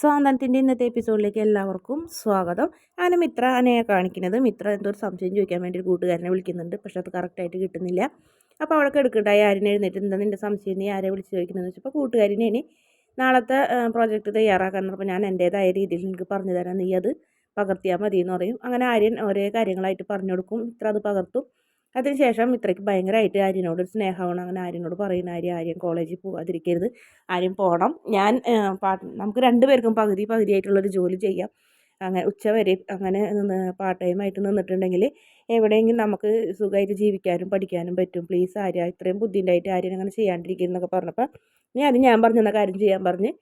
സ്വാതന്ത്ര്യത്തിന്റെ ഇന്നത്തെ എപ്പിസോഡിലേക്ക് എല്ലാവർക്കും സ്വാഗതം. ഞാൻ മിത്ര അനയെ കാണിക്കുന്നത്. മിത്ര എന്തോ ഒരു സംശയം ചോദിക്കാൻ വേണ്ടി ഒരു കൂട്ടുകാരനെ വിളിക്കുന്നുണ്ട്. പക്ഷെ അത് കറക്റ്റായിട്ട് കിട്ടുന്നില്ല. അപ്പോൾ അവിടെ എടുക്കണ്ടായി ആരിനെ എഴുന്നേറ്റ് എന്താ നിന്റെ സംശയം? നീ ആരെ വിളിച്ച് ചോദിക്കുന്നതെന്ന് വെച്ചപ്പോൾ കൂട്ടുകാരിനെ ഇനി നാളത്തെ പ്രോജക്റ്റ് തയ്യാറാക്കാൻ പറഞ്ഞപ്പോൾ ഞാൻ എന്റേതായ രീതിയിൽ നിനക്ക് പറഞ്ഞു തരാം. നീ അത് പകർത്തിയാൽ മതി എന്ന് പറയും. അങ്ങനെ ആര്യൻ ഓരോ കാര്യങ്ങളായിട്ട് പറഞ്ഞു കൊടുക്കും. ഇത്ര അത് പകർത്തും. അതിനുശേഷം ഇത്രയ്ക്ക് ഭയങ്കരമായിട്ട് ആര്യനോട് ഒരു സ്നേഹമാണ്. അങ്ങനെ ആര്യനോട് പറയുന്ന ആര്യ ആര്യൻ കോളേജിൽ പോകാതിരിക്കരുത് ആര്യം പോകണം ഞാൻ നമുക്ക് രണ്ടുപേർക്കും പകുതി പകുതിയായിട്ടുള്ളൊരു ജോലി ചെയ്യാം. അങ്ങനെ ഉച്ചവരെ അങ്ങനെ പാർട്ട് ടൈമായിട്ട് നിന്നിട്ടുണ്ടെങ്കിൽ എവിടെയെങ്കിലും നമുക്ക് സുഖമായിട്ട് ജീവിക്കാനും പഠിക്കാനും പറ്റും. പ്ലീസ് ആര്യ ഇത്രയും ബുദ്ധിണ്ടായിട്ട് ആര്യൻ അങ്ങനെ ചെയ്യാണ്ടിരിക്കുന്നൊക്കെ പറഞ്ഞപ്പോൾ ഞാൻ ഞാൻ പറഞ്ഞെന്ന കാര്യം ചെയ്യാൻ പറഞ്ഞ്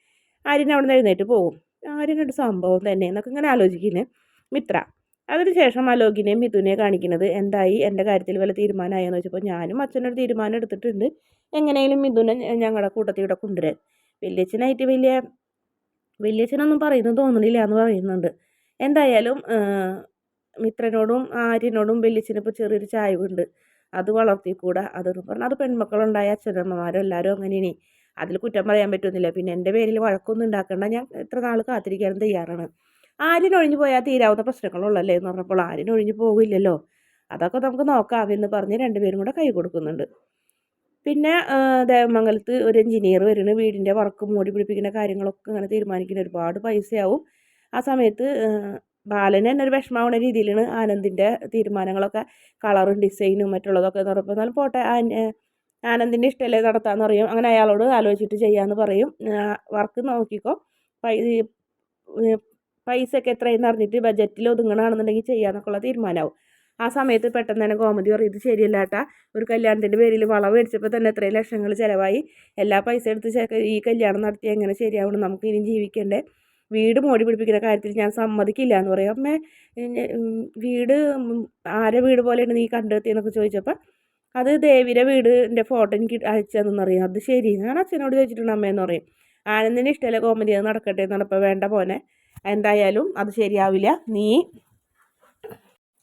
ആര്യൻ അവിടെ നിന്ന് എഴുന്നേറ്റ് പോകും. ആര്യനൊരു സംഭവം തന്നെ എന്നൊക്കെ ഇങ്ങനെ ആലോചിക്കുന്നത് മിത്ര അതിനുശേഷം അലോകിനെയും മിഥുനെയും കാണിക്കുന്നത് എന്തായി? എന്റെ കാര്യത്തിൽ വല്ല തീരുമാനമായെന്ന് വെച്ചപ്പോൾ ഞാനും അച്ഛനൊരു തീരുമാനം എടുത്തിട്ടുണ്ട്. എങ്ങനെയെങ്കിലും മിഥുനെ ഞങ്ങളുടെ കൂട്ടത്തിൽ ഇവിടെ കൊണ്ടുവരാൻ. വലിയച്ഛനായിട്ട് വലിയ വലിയച്ഛനൊന്നും പറയുന്നത് തോന്നുന്നില്ല എന്ന് പറയുന്നുണ്ട്. എന്തായാലും മിത്രനോടും ആര്യനോടും വലിയച്ഛനിപ്പോൾ ചെറിയൊരു ചായവുണ്ട്. അത് വളർത്തിക്കൂടാ. അതൊന്നും പറഞ്ഞാൽ അത് പെൺമക്കളുണ്ടായ അച്ഛനമ്മമാരും എല്ലാവരും അങ്ങനെയാണ്. അതിൽ കുറ്റം പറയാൻ പറ്റുന്നില്ല പിന്നെ എന്റെ പേരിൽ വഴക്കൊന്നും ഉണ്ടാക്കേണ്ട. ഞാൻ എത്ര നാൾ കാത്തിരിക്കാനും തയ്യാറാണ്. ആര്യനൊഴിഞ്ഞു പോയാൽ തീരാവുന്ന പ്രശ്നങ്ങളുള്ളല്ലേ എന്ന് പറഞ്ഞപ്പോൾ ആര്യനൊഴിഞ്ഞു പോകില്ലല്ലോ. അതൊക്കെ നമുക്ക് നോക്കാം എന്ന് പറഞ്ഞ് രണ്ടുപേരും കൂടെ കൈ കൊടുക്കുന്നുണ്ട്. പിന്നെ ദേവമംഗലത്ത് ഒരു എഞ്ചിനീയർ വരുന്നു. വീടിന്റെ വർക്ക് മൂടി പിടിപ്പിക്കുന്ന കാര്യങ്ങളൊക്കെ ഇങ്ങനെ തീരുമാനിക്കുന്ന ഒരുപാട് പൈസയാവും. ആ സമയത്ത് ബാലന് തന്നെ ഒരു വിഷമാവുന്ന രീതിയിലാണ് ആനന്ദിന്റെ തീരുമാനങ്ങളൊക്കെ കളറും ഡിസൈനും മറ്റുള്ളതൊക്കെ എന്ന് പറയുമ്പോൾ എന്നാലും പോട്ടെ ആനന്ദിന്റെ ഇഷ്ടമല്ലേ നടത്താമെന്ന് പറയും. അങ്ങനെ അയാളോട് ആലോചിച്ചിട്ട് ചെയ്യാമെന്ന് പറയും. വർക്ക് നോക്കിക്കോ. പൈസയൊക്കെ എത്രയെന്ന് അറിഞ്ഞിട്ട് ബജറ്റിൽ ഒതുങ്ങണമെന്നുണ്ടെങ്കിൽ ചെയ്യാമെന്നൊക്കെ ഉള്ള തീരുമാനമാവും ആ സമയത്ത് പെട്ടെന്ന് തന്നെ കോമഡി പറയും ഇത് ശരിയല്ല ഏട്ടാ. ഒരു കല്യാണത്തിന്റെ പേരിൽ വള മേടിച്ചപ്പോൾ തന്നെ എത്രയും ലക്ഷങ്ങൾ ചിലവായി. എല്ലാ പൈസ എടുത്ത് ഈ കല്യാണം നടത്തി എങ്ങനെ ശരിയാവണം? നമുക്ക് ഇനിയും ജീവിക്കണ്ടേ? വീട് മോടി പിടിപ്പിക്കുന്ന കാര്യത്തിൽ ഞാൻ സമ്മതിക്കില്ല എന്ന് പറയും. അമ്മേ വീട് ആരെ വീട് പോലെയാണ് നീ കണ്ടെത്തിയെന്നൊക്കെ ചോദിച്ചപ്പോൾ അത് ദേവിയുടെ വീടിന്റെ ഫോട്ടോ എനിക്ക് അയച്ചതെന്ന് അറിയാം അത് ശരി. ഞാൻ അച്ഛനോട് ചോദിച്ചിട്ടുണ്ട് അമ്മയെന്ന് പറയും. ആനന്ദിന് ഇഷ്ടമല്ല കോമഡി അത് നടക്കട്ടെ എന്ന് പറഞ്ഞപ്പോൾ വേണ്ട പോനെ എന്തായാലും അത് ശരിയാവില്ല. നീ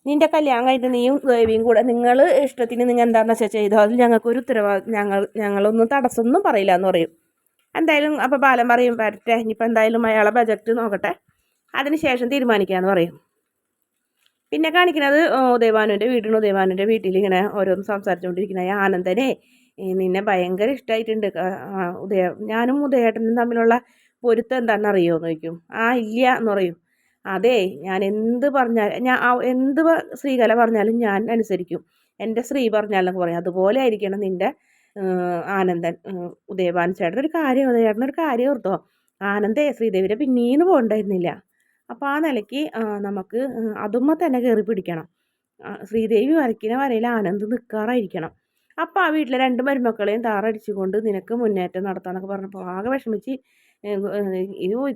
നിന്റെ കല്യാണം കഴിഞ്ഞിട്ട് നീയും ദേവിയും കൂടെ നിങ്ങൾ ഇഷ്ടത്തിന് നിങ്ങൾ എന്താണെന്ന് വെച്ചാൽ ചെയ്തോ? അതിൽ ഞങ്ങൾക്കൊരു ഉത്തരവാദിത്വം ഞങ്ങൾ ഞങ്ങളൊന്നും തടസ്സമൊന്നും പറയില്ല എന്ന് പറയും. എന്തായാലും അപ്പോൾ ബാലൻ പറയും വരട്ടെ ഇനിയിപ്പോൾ എന്തായാലും അയാളെ ബജറ്റ് നോക്കട്ടെ. അതിന് ശേഷം തീരുമാനിക്കാമെന്ന് പറയും. പിന്നെ കാണിക്കുന്നത് ഉദയഭാനുവിന്റെ വീടിന് ഉദയഭാനുവിന്റെ വീട്ടിൽ ഇങ്ങനെ ഓരോന്ന് സംസാരിച്ചുകൊണ്ടിരിക്കുന്ന ആനന്ദനെ. നിന്നെ ഭയങ്കര ഇഷ്ടമായിട്ടുണ്ട് ഉദയ ഞാനും ഉദയേട്ടനും തമ്മിലുള്ള പൊരുത്തം എന്താണെന്ന് അറിയുമോ എന്ന് ചോദിക്കും. ആ ഇല്ല എന്ന് പറയും. അതെ ഞാൻ എന്ത് പറഞ്ഞാൽ ഞാൻ എന്ത് സ്ത്രീകല പറഞ്ഞാലും ഞാൻ അനുസരിക്കും. എന്റെ സ്ത്രീ പറഞ്ഞാലെന്നൊക്കെ പറയും. അതുപോലെ ആയിരിക്കണം നിന്റെ ആനന്ദൻ ഉദയഭാൻ ചേട്ടൻ. ഒരു കാര്യം ഉദയചേട്ടൻ ഒരു കാര്യം ഓർത്തോ. ആനന്ദേ ശ്രീദേവിയുടെ പിന്നീന്ന് പോകണ്ടായിരുന്നില്ല. അപ്പോൾ ആ നിലയ്ക്ക് നമുക്ക് അതുമ്മ തന്നെ കയറി പിടിക്കണം. ശ്രീദേവി വരയ്ക്കുന്ന വരയിൽ ആനന്ദ് നിൽക്കാറായിരിക്കണം അപ്പോൾ ആ വീട്ടിലെ രണ്ട് മരുമക്കളെയും താറടിച്ചുകൊണ്ട് നിനക്ക് മുന്നേറ്റം നടത്താമെന്നൊക്കെ പറഞ്ഞപ്പോൾ ആകെ വിഷമിച്ച്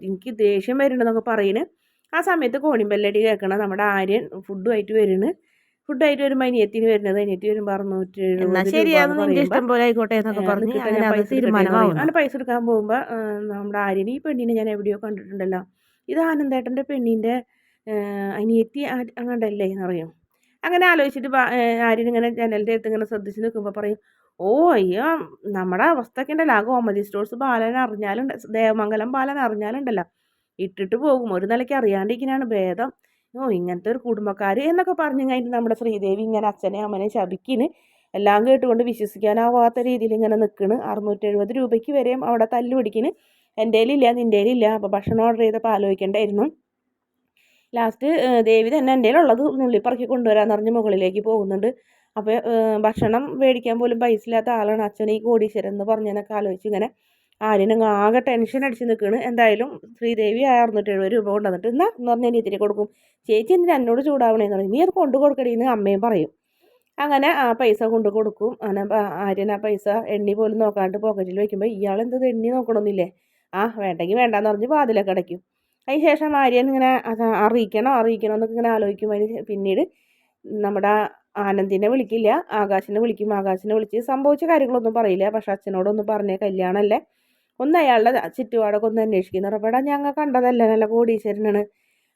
എനിക്ക് ദേഷ്യം വരുന്നുണ്ടെന്നൊക്കെ പറയുന്നത് ആ സമയത്ത് കോണിമ്പല്ലടി കേൾക്കണം നമ്മുടെ ആര്യൻ ഫുഡുമായിട്ട് വരുന്നത് ഫുഡായിട്ട് വരുമ്പോൾ അനിയത്തിന് വരുന്നത്. അനിയത്തി വരുമ്പോൾ അറുന്നൂറ്റി അങ്ങനെ പൈസ എടുക്കാൻ പോകുമ്പോൾ നമ്മുടെ ആര്യൻ ഈ പെണ്ണിനെ ഞാൻ എവിടെയോ കണ്ടിട്ടുണ്ടല്ലോ. ഇത് ആനന്ദേട്ടന്റെ പെണ്ണിന്റെ അനിയത്തി അങ്ങണ്ടല്ലേ എന്നറിയും അങ്ങനെ ആലോചിച്ചിട്ട് ആര്യൻ ഇങ്ങനെ ജനലിന്റെ അടുത്ത് ഇങ്ങനെ ശ്രദ്ധിച്ച് നിൽക്കുമ്പോൾ പറയും ഓ അയ്യോ നമ്മുടെ അവസ്ഥയൊക്കെ ഉണ്ടല്ലോ. ആ കോമഡി സ്റ്റോഴ്സ് ബാലൻ അറിഞ്ഞാലുണ്ട് ദേവമംഗലം ബാലൻ അറിഞ്ഞാലുണ്ടല്ലോ. ഇട്ടിട്ട് പോകും. ഒരു നിലയ്ക്ക് അറിയാണ്ടിരിക്കുന്നതാണ് ഭേദം. ഓ ഇങ്ങനത്തെ ഒരു കുടുംബക്കാർ എന്നൊക്കെ പറഞ്ഞു കഴിഞ്ഞിട്ട് നമ്മുടെ ശ്രീദേവി. ഇങ്ങനെ അച്ഛനെ അമ്മനെ ശപിക്കിന്. എല്ലാം കേട്ടുകൊണ്ട് വിശ്വസിക്കാനാവാത്ത രീതിയിൽ ഇങ്ങനെ നിൽക്കണ് അറുന്നൂറ്റി രൂപയ്ക്ക് വരെയും അവിടെ തല്ലു പിടിക്കിന്. എന്റെ ഇല്ല നിന്റെ ഇല്ല അപ്പോൾ ഭക്ഷണം ഓർഡർ ചെയ്തപ്പോൾ ആലോചിക്കേണ്ടായിരുന്നു. ലാസ്റ്റ് ദേവി തന്നെ എന്റെ ഉള്ളത് നുള്ളിപ്പറക്കി കൊണ്ടുവരാമെന്ന് പറഞ്ഞ് മുകളിലേക്ക് പോകുന്നുണ്ട്. അപ്പോൾ ഭക്ഷണം മേടിക്കാൻ പോലും പൈസ ഇല്ലാത്ത ആളാണ് അച്ഛൻ ഈ കോടീശ്വരൻ എന്ന് പറഞ്ഞതെന്നൊക്കെ ആലോചിച്ച് ഇങ്ങനെ ആര്യനും ആകെ ടെൻഷൻ അടിച്ച് നിൽക്കുകയാണ് എന്തായാലും ശ്രീദേവി അറുന്നൂറ്റി എഴുപത് രൂപ കൊണ്ടുവന്നിട്ട് എന്നാ എന്ന് പറഞ്ഞാൽ ഇത്തിരി കൊടുക്കും. ചേച്ചി എന്തിനാ എന്നോട് ചൂടാവണേന്ന് പറയും നീ അത് കൊണ്ടു കൊടുക്കണേന്ന് അമ്മയും പറയും. അങ്ങനെ ആ പൈസ കൊണ്ടു കൊടുക്കും. അങ്ങനെ ആര്യൻ ആ പൈസ എണ്ണി പോലും നോക്കാണ്ട് പോക്കറ്റിൽ വയ്ക്കുമ്പോൾ ഇയാൾ എന്ത് എണ്ണി നോക്കണമെന്നില്ലേ ആ വേണ്ടെങ്കിൽ വേണ്ടാന്ന് പറഞ്ഞ് വാതിലൊക്കെ അടയ്ക്കും. അതിന് ശേഷം ആര്യൻ ഇങ്ങനെ അറിയിക്കണോ അറിയിക്കണോ എന്നൊക്കെ ഇങ്ങനെ ആലോചിക്കും. അതിന് പിന്നീട് നമ്മുടെ ആനന്ദിനെ വിളിക്കില്ല ആകാശിനെ വിളിക്കും. ആകാശിനെ വിളിച്ച് സംഭവിച്ച കാര്യങ്ങളൊന്നും പറയില്ല. പക്ഷെ അച്ഛനോടൊന്നും പറഞ്ഞ കല്യാണമല്ലേ ഒന്ന് അയാളുടെ ചുറ്റുപാടൊക്കെ ഒന്ന് അന്വേഷിക്കുന്ന പറഞ്ഞപ്പോൾ ഞങ്ങൾ കണ്ടതല്ല നല്ല കോടീശ്വരനാണ്.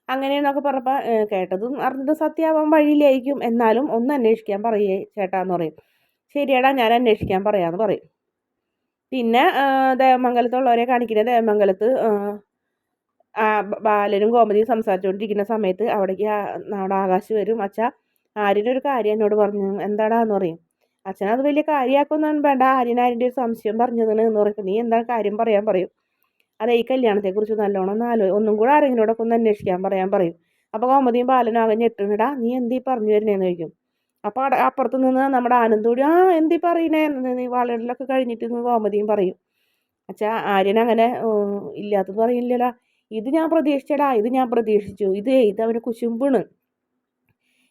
അങ്ങനെയെന്നൊക്കെ പറഞ്ഞപ്പോൾ കേട്ടതും അറിഞ്ഞതും സത്യമാവാൻ വഴിയിലായിരിക്കും എന്നാലും ഒന്ന് അന്വേഷിക്കാൻ പറയേ ചേട്ടാന്ന് പറയും. ശരിയാടാ ഞാൻ അന്വേഷിക്കാൻ പറയാമെന്ന് പറയും. പിന്നെ ദേവമംഗലത്തുള്ളവരെ കാണിക്കുന്നത് ദേവമംഗലത്ത് ബാലനും കോമതിയും സംസാരിച്ചുകൊണ്ടിരിക്കുന്ന സമയത്ത് അവിടേക്ക് നമ്മുടെ ആകാശ് വരും. അച്ഛ ആര്യന്റെ ഒരു കാര്യം എന്നോട് പറഞ്ഞു. എന്താടാന്ന് പറയും. അച്ഛനത് വലിയ കാര്യമാക്കൊന്നും വേണ്ട ആര്യൻ ആര്യന്റെ ഒരു സംശയം പറഞ്ഞതാണ് എന്ന് പറയും. നീ എന്താ കാര്യം പറയാൻ പറയും? അതെ ഈ കല്യാണത്തെക്കുറിച്ച് നല്ലോണം ഒന്ന് ഒന്നും കൂടെ ആരെങ്കിലോടൊക്കെ ഒന്ന് അന്വേഷിക്കാൻ പറയാൻ പറയും. അപ്പോൾ കോമതിയും ബാലനും ആകെ ഞെട്ടുന്നിടാ നീ എന്തീ പറഞ്ഞു വരുന്നതെന്ന് ചോദിക്കും. അപ്പോൾ അപ്പുറത്ത് നിന്ന് നമ്മുടെ ആനന്ദോടി ആ എന്തീ പറയണേ? നീ വളരിലൊക്കെ കഴിഞ്ഞിട്ട് കോമതിയും പറയും. അച്ഛാ ആര്യൻ അങ്ങനെ ഇല്ലാത്തത് പറയില്ലല്ലോ. ഇത് ഞാൻ പ്രതീക്ഷിച്ചടാ ഇത് ഞാൻ പ്രതീക്ഷിച്ചു. ഇത് ഇത് അവന് കുശുമ്പാണ്.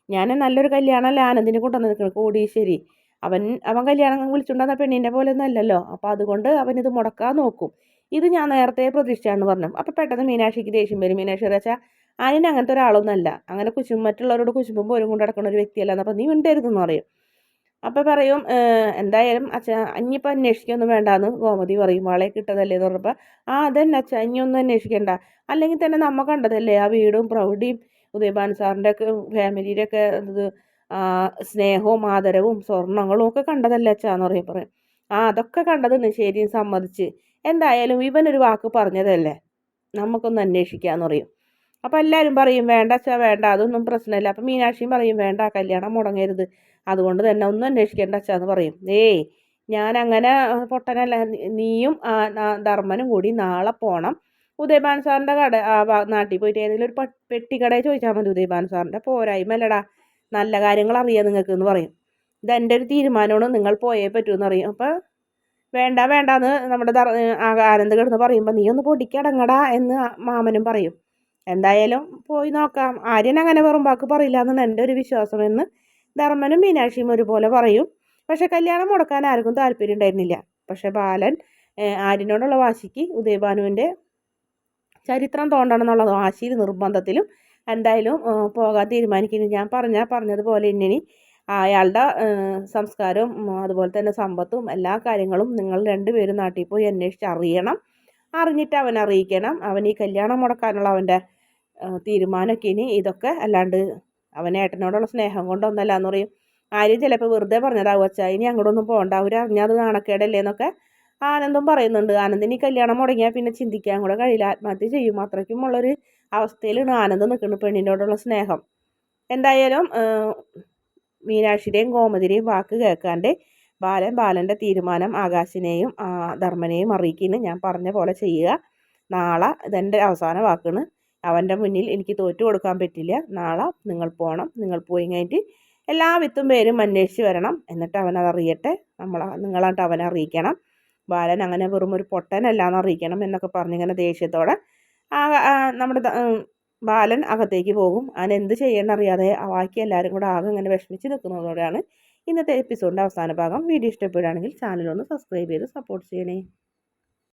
ഞാൻ നല്ലൊരു കല്യാണമല്ല ആനന്ദിനെ കൊണ്ടുവന്ന് നിൽക്കുന്നത് കോടീശ്വരി അവൻ അവൻ കല്യാണം വിളിച്ചുണ്ടെന്ന പെണ്ണിന്റെ പോലെ ഒന്നും അല്ലല്ലോ. അപ്പോൾ അതുകൊണ്ട് അവനിത് മുടക്കാൻ നോക്കും. ഇത് ഞാൻ നേരത്തെ പ്രതീക്ഷിച്ചാണ് പറഞ്ഞു. അപ്പോൾ പെട്ടെന്ന് മീനാക്ഷിക്ക് ദേഷ്യം വരും. മീനാക്ഷി വെച്ചാൽ ആര്യൻ അങ്ങനത്തെ ഒരാളൊന്നുമല്ല അങ്ങനെ കുശും മറ്റുള്ളവരോട് കുശുമ്പും പോലും കൊണ്ട് നടക്കുന്ന ഒരു വ്യക്തിയല്ല. അപ്പോൾ നീ മിണ്ടരുതെന്ന് പറയും. അപ്പോൾ പറയും എന്തായാലും അച്ഛ അഞ്ഞിപ്പോൾ അന്വേഷിക്കൊന്നും വേണ്ടാന്ന് ഗോമതി പറയും. വാളെ കിട്ടതല്ലേ എന്ന് പറഞ്ഞപ്പോൾ ആ അതന്നെ അച്ഛ അഞ്ഞൊന്നും അന്വേഷിക്കണ്ട. അല്ലെങ്കിൽ തന്നെ നമ്മ കണ്ടതല്ലേ ആ വീടും പ്രൗഢിയും ഉദയഭാൻ സാറിന്റെ ഒക്കെ ഫാമിലിയുടെ ഒക്കെ ഇത് സ്നേഹവും ആദരവും സ്വർണങ്ങളും ഒക്കെ കണ്ടതല്ലേ അച്ഛ എന്ന് പറയും പറയും. ആ അതൊക്കെ കണ്ടതെന്ന് ശരിയും സമ്മതിച്ച്. എന്തായാലും ഇവനൊരു വാക്ക് പറഞ്ഞതല്ലേ? നമുക്കൊന്ന് അന്വേഷിക്കാമെന്ന് പറയും. അപ്പോൾ എല്ലാവരും പറയും വേണ്ട ചാ വേണ്ട അതൊന്നും പ്രശ്നമില്ല. അപ്പം മീനാക്ഷിയും പറയും വേണ്ട കല്യാണം മുടങ്ങരുത്. അതുകൊണ്ട് തന്നെ ഒന്നും അന്വേഷിക്കേണ്ട അച്ഛാന്ന് പറയും. ഏയ് ഞാൻ അങ്ങനെ പൊട്ടനല്ല. നീയും ധർമ്മനും കൂടി നാളെ പോകണം ഉദയഭാൻ സാറിന്റെ കട നാട്ടിൽ പോയിട്ട് ഏതെങ്കിലും ഒരു പെട്ടിക്കടയിൽ ചോദിച്ചാൽ മതി ഉദയഭാൻ സാറിന്റെ പോരായ്മ അല്ലടാ നല്ല കാര്യങ്ങൾ അറിയാം നിങ്ങൾക്ക് എന്ന് പറയും. ഇതെന്റെ ഒരു തീരുമാനമാണ്. നിങ്ങൾ പോയേ പറ്റുമെന്ന് പറയും. അപ്പോൾ വേണ്ട വേണ്ടാന്ന് നമ്മുടെ ആനന്ദ് കിടന്ന് പറയുമ്പോൾ നീ ഒന്ന് പൊടിക്കടങ്ങടാ എന്ന് മാമനും പറയും. എന്തായാലും പോയി നോക്കാം. ആര്യൻ അങ്ങനെ വെറും വാക്ക് പറയില്ല എന്നാണ് എന്റെ ഒരു വിശ്വാസം എന്ന് ധർമ്മനും മീനാക്ഷിയും ഒരുപോലെ പറയും. പക്ഷെ കല്യാണം മുടക്കാൻ ആർക്കും താല്പര്യം ഉണ്ടായിരുന്നില്ല. പക്ഷെ ബാലൻ ആര്യനോടുള്ള വാശിക്ക് ഉദയഭാനുവിന്റെ ചരിത്രം തോണ്ടണം എന്നുള്ള വാശിയിൽ നിർബന്ധത്തിലും എന്തായാലും പോകാൻ തീരുമാനിക്കുന്നു. ഞാൻ പറഞ്ഞ പറഞ്ഞതുപോലെ ഇന്നിനി അയാളുടെ സംസ്കാരവും അതുപോലെ തന്നെ സമ്പത്തും എല്ലാ കാര്യങ്ങളും നിങ്ങൾ രണ്ടുപേരും നാട്ടിൽ പോയി അന്വേഷിച്ച് അറിയണം അറിഞ്ഞിട്ട് അവൻ അറിയിക്കണം. അവൻ ഈ കല്യാണം മുടക്കാനുള്ള അവന്റെ തീരുമാനമൊക്കെ ഇനി ഇതൊക്കെ അല്ലാണ്ട് അവൻ ഏട്ടനോടുള്ള സ്നേഹം കൊണ്ടൊന്നല്ല എന്ന് പറയും. ആര്യം ചിലപ്പോൾ വെറുതെ പറഞ്ഞതാവും അച്ഛാ ഇനി അങ്ങോട്ടൊന്നും പോകണ്ട അവർ അറിഞ്ഞത് നാണക്കേടല്ലേ? എന്നൊക്കെ ആനന്ദം പറയുന്നുണ്ട്. ആനന്ദിന് കല്യാണം മുടങ്ങിയാൽ പിന്നെ ചിന്തിക്കാൻ കൂടെ കഴിയില്ല. ആത്മഹത്യ ചെയ്യും. അത്രയ്ക്കുമുള്ളൊരു അവസ്ഥയിലാണ് ആനന്ദം നിൽക്കുന്നത് പെണ്ണിനോടുള്ള സ്നേഹം. എന്തായാലും മീനാക്ഷിയുടെയും ഗോമതിയുടെയും വാക്ക് കേൾക്കാണ്ട് ബാലൻ ബാലന്റെ തീരുമാനം ആകാശിനെയും ധർമ്മനെയും അറിയിക്കുന്നു ഞാൻ പറഞ്ഞ പോലെ ചെയ്യുക. നാളെ ഇതെന്റെ അവസാന വാക്കാണ്. അവന്റെ മുന്നിൽ എനിക്ക് തോറ്റു കൊടുക്കാൻ പറ്റില്ല. നാളെ നിങ്ങൾ പോകണം നിങ്ങൾ പോയി കഴിഞ്ഞിട്ട് എല്ലാ വിത്തും പേരും അന്വേഷിച്ച് വരണം. എന്നിട്ട് അവൻ അറിയട്ടെ. നമ്മൾ നിങ്ങളായിട്ട് അവനെ അറിയിക്കണം. ബാലൻ അങ്ങനെ വെറും ഒരു പൊട്ടനല്ല എന്ന് അറിയിക്കണം എന്നൊക്കെ പറഞ്ഞിങ്ങനെ ദേഷ്യത്തോടെ നമ്മുടെ ബാലൻ അകത്തേക്ക് പോകും. അവൻ എന്ത് ചെയ്യണമെന്നറിയാതെ ബാക്കി എല്ലാവരും കൂടെ ആകെ ഇങ്ങനെ വിഷമിച്ച് നിൽക്കുന്നതോടെയാണ് ഇന്നത്തെ എപ്പിസോഡിന്റെ അവസാന ഭാഗം വീഡിയോ ഇഷ്ടപ്പെടുകയാണെങ്കിൽ ചാനലൊന്ന് സബ്സ്ക്രൈബ് ചെയ്ത് സപ്പോർട്ട് ചെയ്യണേ.